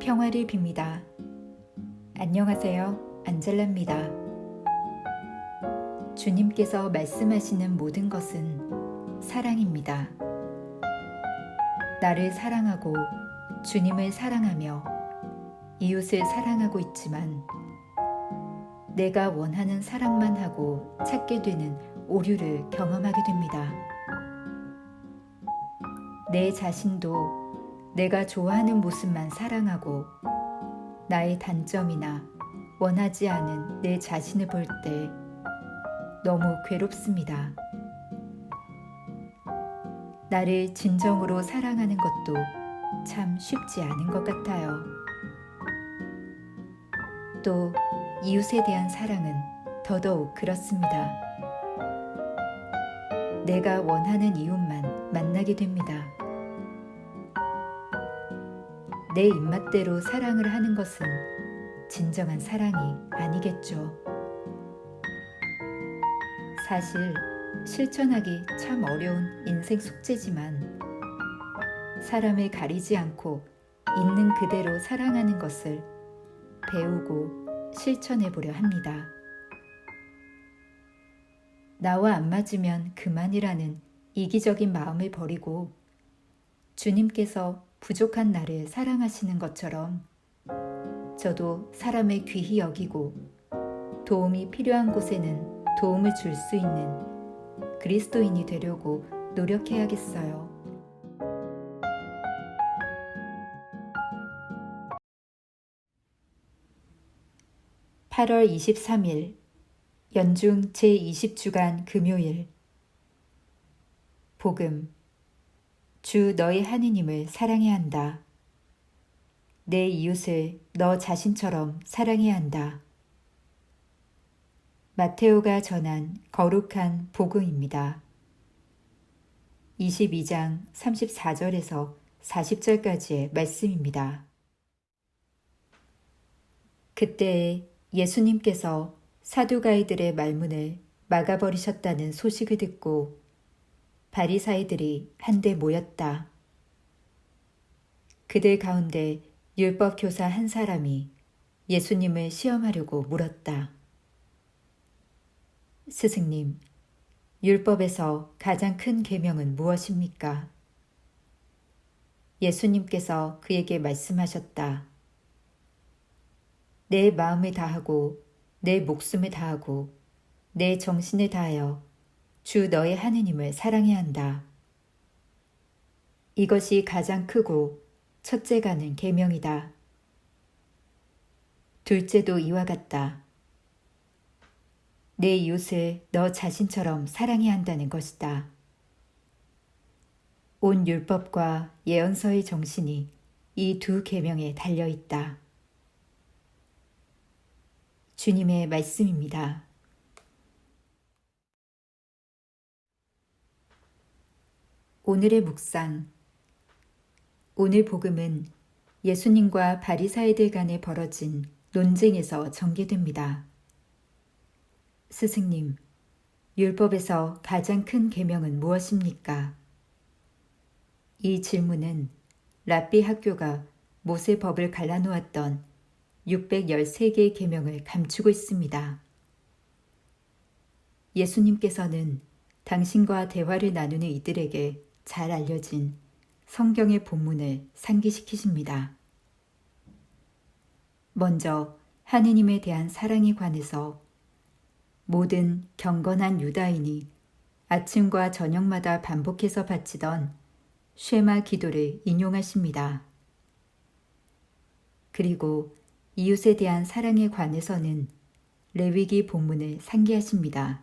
평화를 빕니다. 안녕하세요. 안젤라입니다. 주님께서 말씀하시는 모든 것은 사랑입니다. 나를 사랑하고 주님을 사랑하며 이웃을 사랑하고 있지만 내가 원하는 사랑만 하고 찾게 되는 오류를 경험하게 됩니다. 내 자신도 내가 좋아하는 모습만 사랑하고 나의 단점이나 원하지 않은 내 자신을 볼 때 너무 괴롭습니다. 나를 진정으로 사랑하는 것도 참 쉽지 않은 것 같아요. 또 이웃에 대한 사랑은 더더욱 그렇습니다. 내가 원하는 이웃만 만나게 됩니다. 내 입맛대로 사랑을 하는 것은 진정한 사랑이 아니겠죠. 사실 실천하기 참 어려운 인생 숙제지만 사람을 가리지 않고 있는 그대로 사랑하는 것을 배우고 실천해 보려 합니다. 나와 안 맞으면 그만이라는 이기적인 마음을 버리고 주님께서 부족한 나를 사랑하시는 것처럼 저도 사람을 귀히 여기고 도움이 필요한 곳에는 도움을 줄 수 있는 그리스도인이 되려고 노력해야겠어요. (8월 23일) 연중 제20주간 금요일 복음 주 너의 하느님을 사랑해야 한다. 내 이웃을 너 자신처럼 사랑해야 한다. 마테오가 전한 거룩한 복음입니다. 22장 34절에서 40절까지의 말씀입니다. 그때에 예수님께서 사두가이들의 말문을 막아버리셨다는 소식을 듣고 바리사이들이 한데 모였다. 그들 가운데 율법 교사 한 사람이 예수님을 시험하려고 물었다. 스승님, 율법에서 가장 큰 계명은 무엇입니까? 예수님께서 그에게 말씀하셨다. 내 마음을 다하고 내 목숨을 다하고 내 정신을 다하여 주 너의 하느님을 사랑해야 한다. 이것이 가장 크고 첫째가는 계명이다. 둘째도 이와 같다. 내 이웃을 너 자신처럼 사랑해야 한다는 것이다. 온 율법과 예언서의 정신이 이 두 계명에 달려 있다. 주님의 말씀입니다. 오늘의 묵상 오늘 복음은 예수님과 바리사이들 간에 벌어진 논쟁에서 전개됩니다. 스승님, 율법에서 가장 큰 계명은 무엇입니까? 이 질문은 랍비 학교가 모세 법을 갈라놓았던 613개의 계명을 감추고 있습니다. 예수님께서는 당신과 대화를 나누는 이들에게 잘 알려진 성경의 본문을 상기시키십니다. 먼저 하느님에 대한 사랑에 관해서 모든 경건한 유다인이 아침과 저녁마다 반복해서 바치던 쉐마 기도를 인용하십니다. 그리고 이웃에 대한 사랑에 관해서는 레위기 본문을 상기하십니다.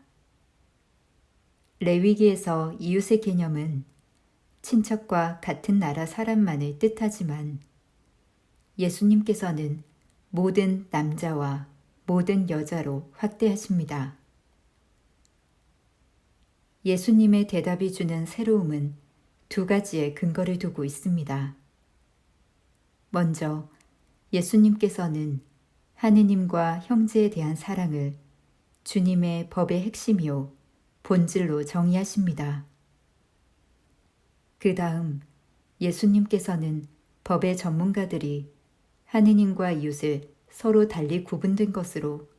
레위기에서 이웃의 개념은 친척과 같은 나라 사람만을 뜻하지만 예수님께서는 모든 남자와 모든 여자로 확대하십니다. 예수님의 대답이 주는 새로움은 두 가지의 근거를 두고 있습니다. 먼저 예수님께서는 하느님과 형제에 대한 사랑을 주님의 법의 핵심이요 본질로 정의하십니다. 그 다음 예수님께서는 법의 전문가들이 하느님과 이웃을 서로 달리 구분된 것으로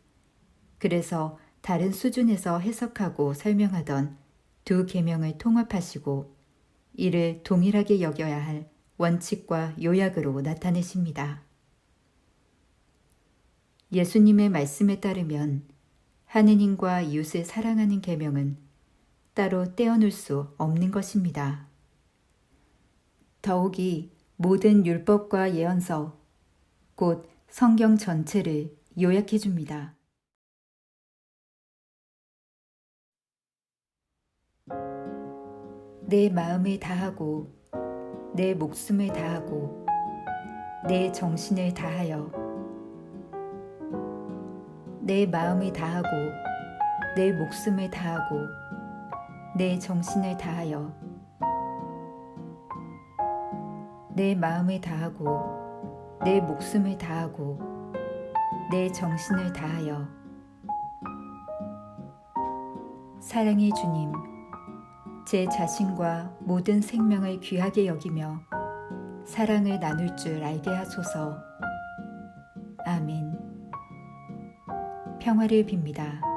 그래서 다른 수준에서 해석하고 설명하던 두 계명을 통합하시고 이를 동일하게 여겨야 할 원칙과 요약으로 나타내십니다. 예수님의 말씀에 따르면 하느님과 이웃을 사랑하는 계명은 따로 떼어놓을 수 없는 것입니다. 더욱이 모든 율법과 예언서, 곧 성경 전체를 요약해 줍니다. 내 마음을 다하고, 내 목숨을 다하고, 내 정신을 다하여, 내 마음을 다하고, 내 목숨을 다하고, 내 정신을 다하여, 내 마음을 다하고, 내 목숨을 다하고, 내 정신을 다하여, 사랑의 주님, 제 자신과 모든 생명을 귀하게 여기며 사랑을 나눌 줄 알게 하소서. 아멘. 평화를 빕니다.